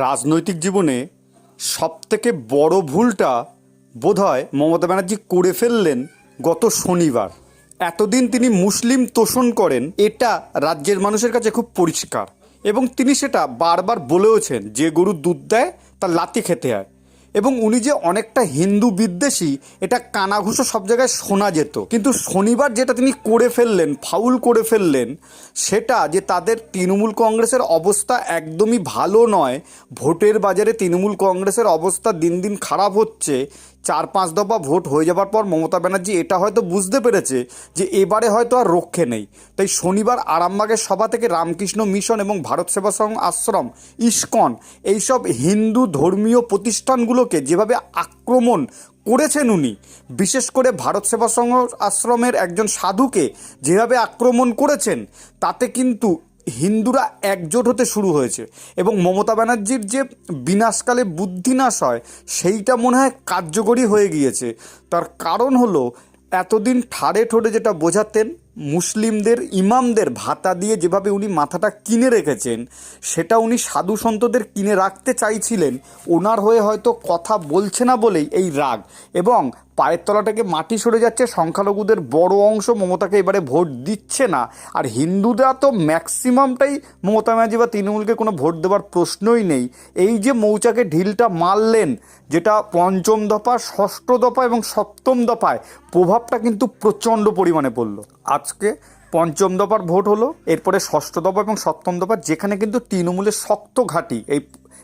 রাজনৈতিক জীবনে সবথেকে বড় ভুলটা বোধহয় মমতা ব্যানার্জি করে ফেললেন গত শনিবার। এতদিন তিনি মুসলিম তোষণ করেন, এটা রাজ্যের মানুষের কাছে খুব পরিষ্কার। এবং তিনি সেটা বারবার বলেওছেন, যে গরু দুধ দেয়, তার লাতি খেতে হয়। এবং উনি যে অনেকটা হিন্দু বিদ্বেষী, এটা কানাঘুষো সব জায়গায় শোনা যেত। কিন্তু শনিবার যেটা তিনি করে ফেললেন, ফাউল করে ফেললেন, সেটা যে তাদের তৃণমূল কংগ্রেসের অবস্থা একদমই ভালো নয়, ভোটের বাজারে তৃণমূল কংগ্রেসের অবস্থা দিন দিন খারাপ হচ্ছে চার পাঁচ দফা ভোট হয়ে যাবার পর মমতা ব্যানার্জি এটা হয়তো বুঝতে পেরেছে যে এবারে হয়তো আর রক্ষে নেই। তাই শনিবার আরামবাগের সভা থেকে রামকৃষ্ণ মিশন এবং ভারত সেবা সংঘ আশ্রম, ইস্কন এইসব হিন্দু ধর্মীয় প্রতিষ্ঠানগুলোকে যেভাবে আক্রমণ করেছেন উনি, বিশেষ করে ভারত সেবা সংঘ আশ্রমের একজন সাধুকে যেভাবে আক্রমণ করেছেন, তাতে কিন্তু হিন্দুরা একজোট হতে শুরু হয়েছে এবং মমতা ব্যানার্জির যে বিনাশকালে বুদ্ধিনাশ হয়, সেইটা মনে হয় কার্যকরী হয়ে গিয়েছে। তার কারণ হলো, এতদিন ঠাড়ে ঠোঁটে যেটা বোঝাতেন মুসলিমদের, ইমামদের ভাতা দিয়ে যেভাবে উনি মাথাটা কিনে রেখেছেন, সেটা উনি সাধু সন্তদের কিনে রাখতে চাইছিলেন, ওনার হয়ে হয়তো কথা বলছে না বলেই এই রাগ। এবং পায়ের তলাটাকে মাটি সরে যাচ্ছে, সংখ্যালঘুদের বড় অংশ মমতাকে এবারে ভোট দিচ্ছে না। আর হিন্দুরা তো ম্যাক্সিমামটাই মমতা ব্যানার্জি বা তৃণমূলকে কোনো ভোট দেওয়ার প্রশ্নই নেই। এই যে মৌচাকে ঢিলটা মারলেন, যেটা পঞ্চম দফা, ষষ্ঠ দফা এবং সপ্তম দফায়, প্রভাবটা কিন্তু প্রচণ্ড পরিমাণে পড়ল। আজকে পঞ্চম দফার ভোট হলো, এরপরে ষষ্ঠ দফা এবং সপ্তম দফার যেখানে কিন্তু তৃণমূলের শক্ত ঘাঁটি, এই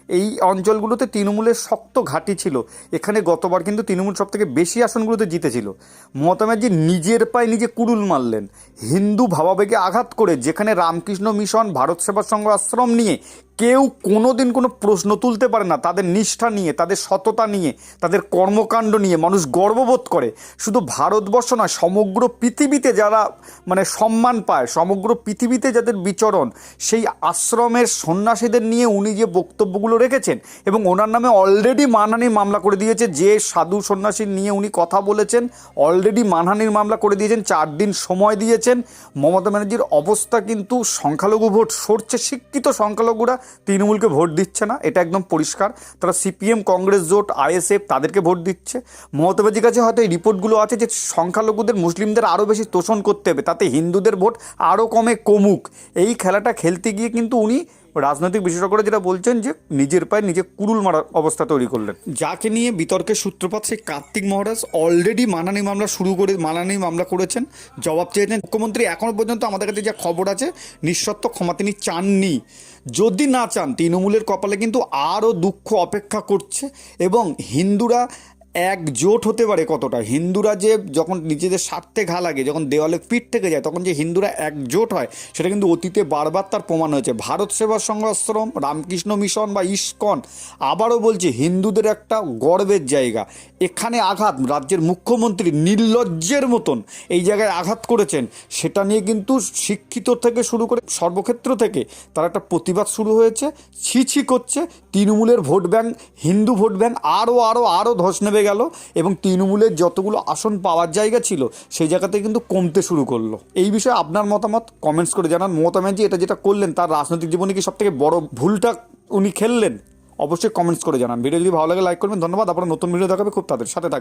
এই অঞ্চলগুলোতে তৃণমূলের শক্ত ঘাঁটি ছিল। এখানে গতবার কিন্তু তৃণমূল সব থেকে বেশি আসনগুলোতে জিতেছিল। মমতা ব্যানার্জি নিজের পায়ে নিজে কুড়ুল মারলেন। হিন্দু ভাবাবেগে আঘাত করে, যেখানে রামকৃষ্ণ মিশন, ভারত সেবা সংঘ আশ্রম নিয়ে কেউ কোনো দিন কোনো প্রশ্ন তুলতে পারে না তাদের নিষ্ঠা নিয়ে, তাদের সততা নিয়ে, তাদের কর্মকাণ্ড নিয়ে মানুষ গর্ববোধ করে। শুধু ভারতবর্ষ নয়, সমগ্র পৃথিবীতে যারা মানে সম্মান পায়, সমগ্র পৃথিবীতে যাদের বিচরণ, সেই আশ্রমের সন্ন্যাসীদের নিয়ে উনি যে বক্তব্যগুলো রেখেছেন এবং ওনার নামে অলরেডি মানহানির মামলা করে দিয়েছে, যে সাধু সন্ন্যাসী নিয়ে উনি কথা বলেছেন অলরেডি মানহানির মামলা করে দিয়েছেন, চার দিন সময় দিয়েছেন। মমতা ব্যানার্জির অবস্থা কিন্তু সংখ্যালঘু ভোট সরছে, শিক্ষিত সংখ্যালঘুরা তৃণমূলকে ভোট দিচ্ছে না, এটা একদম পরিষ্কার। তারা সিপিএম, কংগ্রেস জোট, আইএসএফ তাদেরকে ভোট দিচ্ছে। মমতা ব্যানার্জির কাছে হয়তো এই রিপোর্টগুলো আছে যে সংখ্যালঘুদের, মুসলিমদের আরও বেশি তোষণ করতে হবে, তাতে হিন্দুদের ভোট আরও কমে কমুক। এই খেলাটা খেলতে গিয়ে কিন্তু উনি রাজনৈতিক বিশেষজ্ঞরা যেটা বলছেন যে নিজের পায়ে নিজে কুড়ুল মারার অবস্থা তৈরি করলেন। যাকে নিয়ে বিতর্কের সূত্রপাত, সেই কার্তিক মহারাজ অলরেডি মানানি মামলা শুরু করে মানানি মামলা করেছেন, জবাব চেয়েছেন। মুখ্যমন্ত্রী এখনও পর্যন্ত আমাদের কাছে যা খবর আছে, নিঃশর্ত ক্ষমা তিনি চাননি। যদি না চান, তৃণমূলের কপালে কিন্তু আরও দুঃখ অপেক্ষা করছে এবং হিন্দুরা একজোট হতে পারে কতটা? হিন্দুরা যে যখন নিজেদের স্বার্থে ঘা লাগে, যখন দেওয়ালে পিঠ থেকে যায়, তখন যে হিন্দুরা একজোট হয়, সেটা কিন্তু অতীতে বারবার তার প্রমাণ হয়েছে। ভারত সেবা সংঘ আশ্রম রামকৃষ্ণ মিশন বা ইস্কন আবারও বলছি হিন্দুদের একটা গর্বের জায়গা। এখানে আঘাত, রাজ্যের মুখ্যমন্ত্রী নির্লজ্জের মতন এই জায়গায় আঘাত করেছেন। সেটা নিয়ে কিন্তু শিক্ষিত থেকে শুরু করে সর্বক্ষেত্র থেকে তার একটা প্রতিবাদ শুরু হয়েছে, ছি ছি করছে। তৃণমূলের vote bank, Hindu vote bank আরও আরও আরও ধস নেবে গেল এবং তৃণমূলের যতগুলো আসন পাওয়ার জায়গা ছিল, সেই জায়গাতে কিন্তু কমতে শুরু করল। এই বিষয়ে আপনার মতামত কমেন্টস করে জানান। মমতা ব্যানার্জি এটা যেটা করলেন, তার রাজনৈতিক জীবনে কি সবথেকে বড় ভুলটা উনি খেললেন? অবশ্যই কমেন্টস করে জানান। ভিডিও যদি ভালো লাগে লাইক করবেন। ধন্যবাদ। আপনার নতুন ভিডিও দেখাবে, খুব তাদের সাথে থাকবে